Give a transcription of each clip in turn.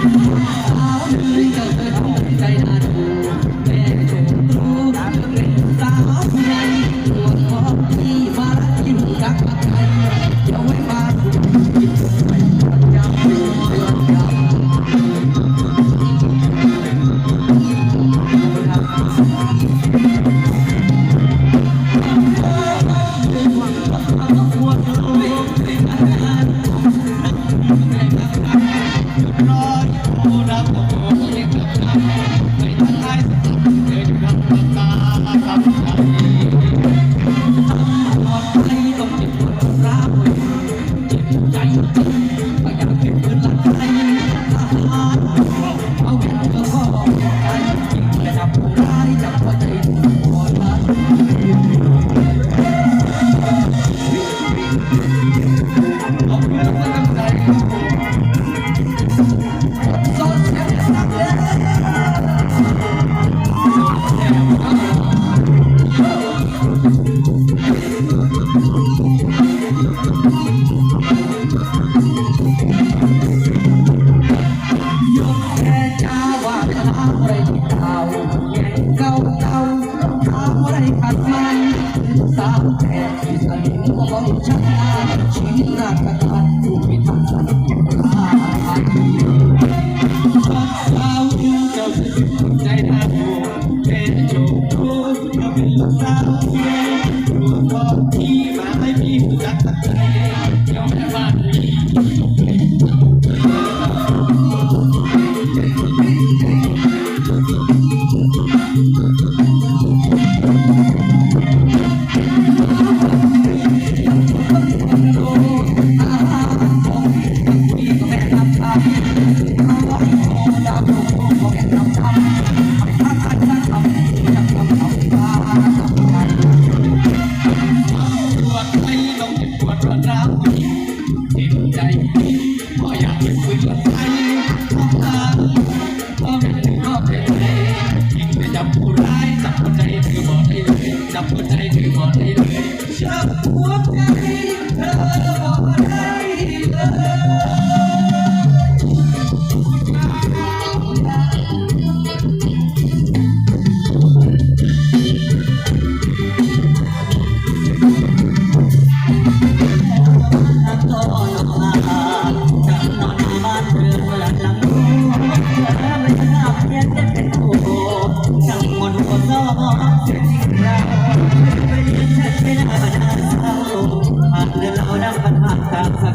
I'll be สาวไรขัดมันสาวแต่ที่สนิทก็ล้มชักมาชินน้ากระดาษอยู่ไม่ทันสัก 为了爱你，不。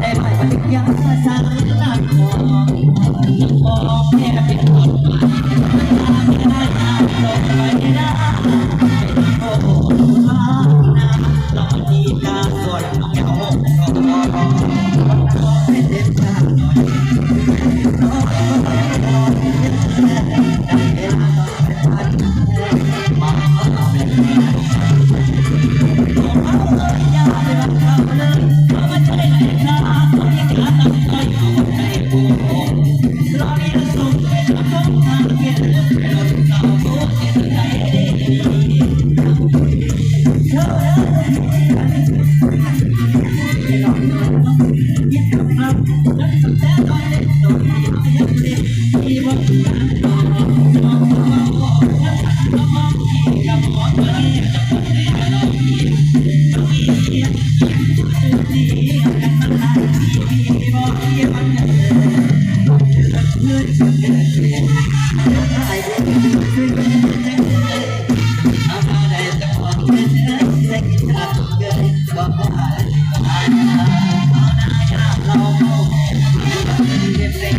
แต่ไม่ไปยังภาษาหลักของบอกแค่ I'm